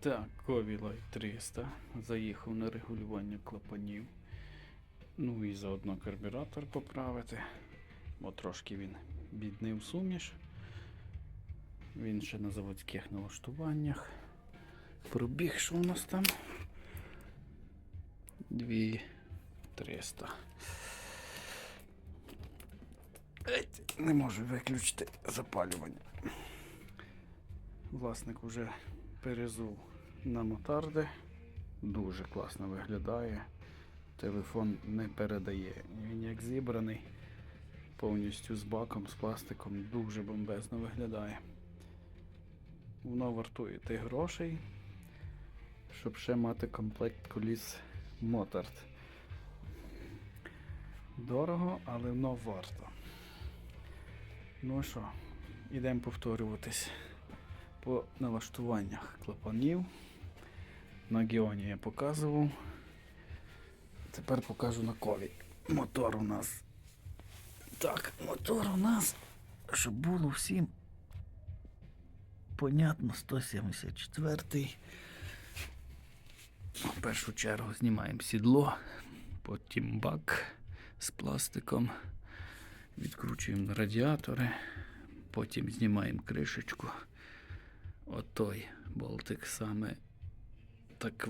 Так, Ковілай 300. Заїхав на регулювання клапанів. Ну і заодно карбюратор поправити, бо трошки він біднив суміш. Він ще на заводських налаштуваннях. Пробіг, що у нас там? 2300. Еть, Не можу виключити запалювання. Власник вже перезув на мотарди. Дуже класно виглядає. Телефон не передає. Він як зібраний, повністю з баком, з пластиком, дуже бомбезно виглядає. Воно вартує тих грошей, щоб ще мати комплект коліс Мотард. Дорого, але воно варто. Ну що, ідемо повторюватись по налаштуваннях клапанів. На Геоні я показував. Тепер покажу на кові. Мотор у нас. Так, мотор у нас, щоб було всім понятно, 174. В першу чергу знімаємо сідло, потім бак з пластиком, відкручуємо радіатори, потім знімаємо кришечку. Отой болтик саме так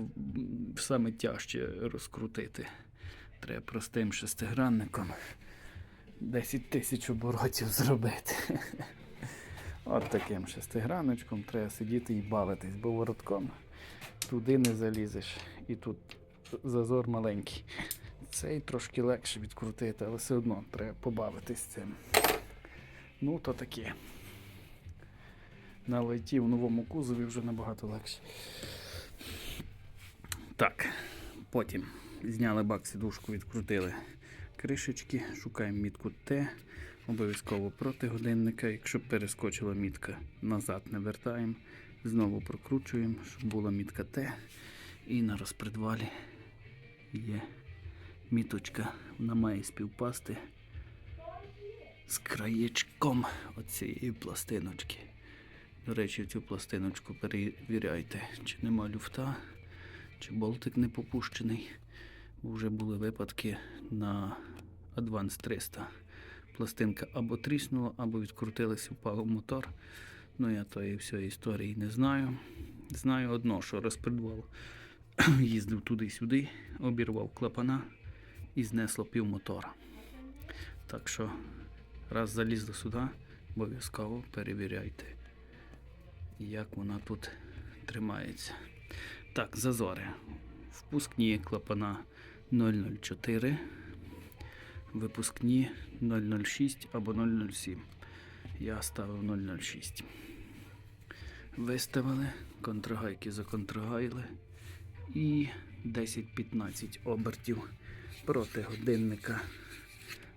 саме тяжче розкрутити. Треба простим шестигранником 10 тисяч оборотів зробити. От таким шестиграночком треба сидіти і бавитись, бо воротком туди не залізеш. І тут зазор маленький. Цей трошки легше відкрутити, але все одно треба побавитись цим. Ну, то таке. На лайті в новому кузові вже набагато легше. Так, потім зняли бак сідушку, відкрутили кришечки, шукаємо мітку Т, обов'язково проти годинника. Якщо перескочила мітка, назад не вертаємо. Знову прокручуємо, щоб була мітка Т. І на розпредвалі є міточка, вона має співпасти з краєчком оцієї пластиночки. До речі, цю пластиночку перевіряйте, чи нема люфта, чи болтик не попущений. Вже були випадки на Advance 300. Пластинка або тріснула, або відкрутилась, впав мотор. Ну я тої всієї історії не знаю. Знаю одно, що розпредвал їздив туди-сюди, обірвав клапана і знесло пів мотора. Так що, раз залізли сюди, обов'язково перевіряйте, як вона тут тримається. Так, зазори. Впускні клапана 004, випускні 006 або 007. Я ставив 006. Виставили, контрагайки законтрагайли і 10-15 обертів проти годинника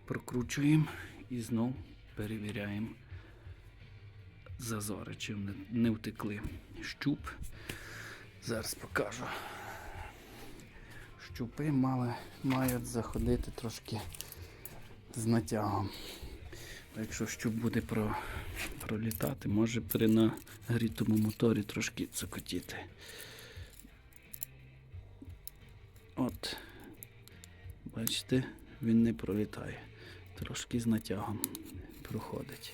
прокручуємо і знов перевіряємо зазори, чи вони не втекли. Щуп. Зараз покажу. Щупи мали, мають заходити трошки з натягом. Якщо щуп буде про, пролітати, може при нагрітому моторі трошки цокотіти. От, бачите, він не пролітає. Трошки з натягом проходить.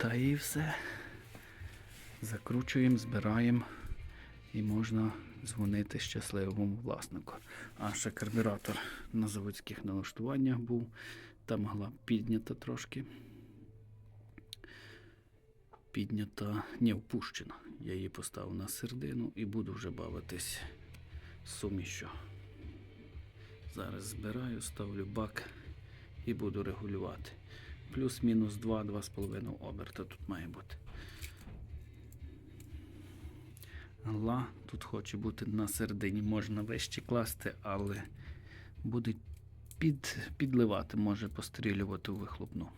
Та і все. Закручуємо, збираємо і можна дзвонити щасливому власнику. А ще карбюратор на заводських налаштуваннях був. Там гла піднята трошки. Піднята, не впущена. Я її поставив на середину і буду вже бавитись сумішю. Зараз збираю, ставлю бак і буду регулювати. Плюс-мінус 2-2,5 оберта тут має бути. Ла тут хоче бути на середині, можна вище класти, але буде під, підливати, може пострілювати у вихлопну.